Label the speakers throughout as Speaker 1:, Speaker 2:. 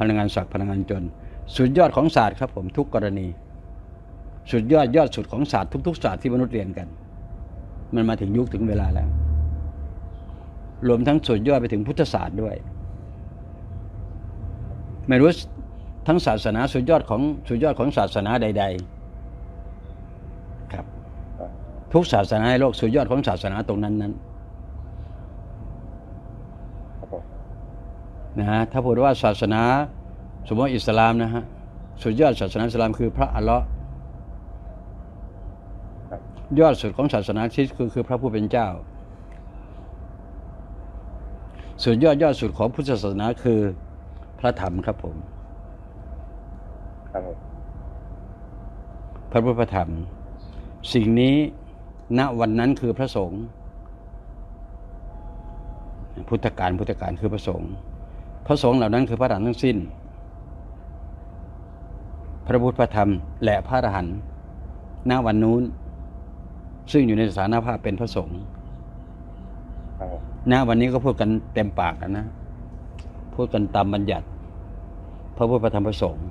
Speaker 1: พลังงานศักดิ์พลังงานจน สุดยอดของศาสตร์ครับผมทุกกรณี สุดยอดยอดสุดของศาสตร์ทุกๆศาสตร์ที่มนุษย์เรียนกัน มันมาถึงยุคถึงเวลาแล้ว รวมทั้งสุดยอดไปถึงพุทธศาสตร์ด้วย ไม่รู้ทั้งศาสนาสุดยอดของสุดยอดของศาสนาใด ๆ ครับ ทุกศาสนาในโลกสุดยอดของศาสนาตรงนั้นนั้น
Speaker 2: ครับผม
Speaker 1: นะฮะถ้าพูดว่าศาสนา สมมติว่าอิสลามนะฮะสุดยอดศาสนาอิสลามคือพระอัลเลาะห์
Speaker 2: ครับ
Speaker 1: ยอดสุดของศาสนาคริสต์คือคือพระผู้เป็นเจ้าส่วนยอดยอดสุดของพุทธศาสนาคือพระธรรมครับผม
Speaker 2: ครับผม
Speaker 1: พระพุทธธรรม สิ่งนี้ณวันนั้นคือพระสงฆ์พุทธการพุทธการคือพระสงฆ์ พระสงฆ์เหล่านั้นคือพระอรหันต์ทั้งสิ้น พระพุทธพระธรรม และพระอรหันต์ณวันนู้น ซึ่งอยู่ในสถานภาพเป็นพระสงฆ์ณวันนี้ก็พูดกันเต็มปากแล้วนะ พูดกันตามบัญญัติ พระพุทธพระธรรมพระสงฆ์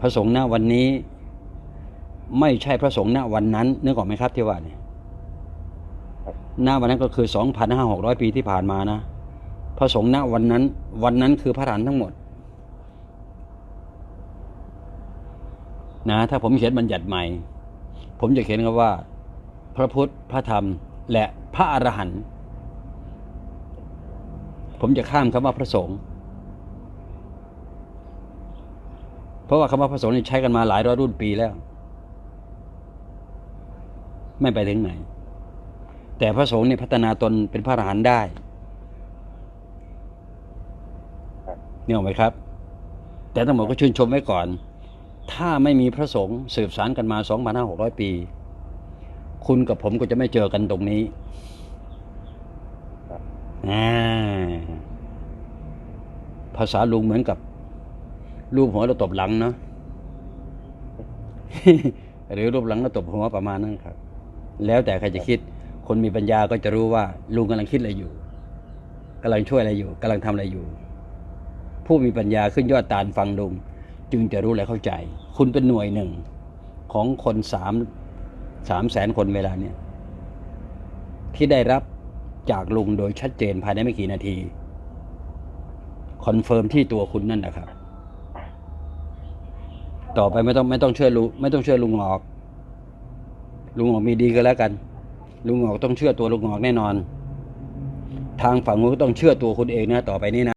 Speaker 1: พระสงฆ์ณวันนี้ ไม่ใช่พระสงฆ์ณวันนั้นนึกออกไหมครับที่ว่าเนี่ย
Speaker 2: ครับ
Speaker 1: ณวันนั้นก็คือ 2,500 ปีที่ผ่านมานะ พระสงฆ์ณวันนั้น วันนั้นคือพระอรหันต์ทั้งหมดนะถ้าผมเขียนบัญญัติใหม่ ผมจะเขียนคำว่า พระพุทธพระธรรม และพระอรหันต์ผมจะข้ามคำว่าพระสงฆ์เพราะว่าคำว่าพระสงฆ์นี่ใช้กันมาหลายร้อยรุ่นปีแล้ว ไม่ไปถึงไหน แต่พระสงฆ์เนี่ยพัฒนาตนเป็นพระอรหันต์ได้
Speaker 2: ครับ
Speaker 1: เนี่ยออไหมครับ แต่ต้องบอกก็ชื่นชมไว้ก่อน ถ้าไม่มีพระสงฆ์สืบสารกันมา 2,500 ปี คุณกับผมก็จะไม่เจอกันตรงนี้ภาษาลุงเหมือนกับรูปหัวเราตบหลังเนาะหรือรูปหลังเราตบหัวประมาณนั้นครับ แล้วแต่ใครจะคิด คนมีปัญญาก็จะรู้ว่าลุงกำลังคิดอะไรอยู่กำลังช่วยอะไรอยู่กำลังทำอะไรอยู่ ผู้มีปัญญาขึ้นยอดตาลฟังลุง จึงจะรู้และเข้าใจ คุณเป็นหน่วยหนึ่งของคนสามสามแสนคนเวลาเนี่ยที่ได้รับจากลุงโดยชัดเจนภายในไม่กี่นาที คอนเฟิร์มที่ตัวคุณนั่นนะครับ ต่อไปไม่ต้องไม่ต้องเชื่อลุงไม่ต้องเชื่อลุงหอก ลุงหอกมีดีก็แล้วกัน ลุงหอกต้องเชื่อตัวลุงหอกแน่นอน ทางฝั่งนู้นก็ต้องเชื่อตัวคุณเองนะต่อไปนี้นะ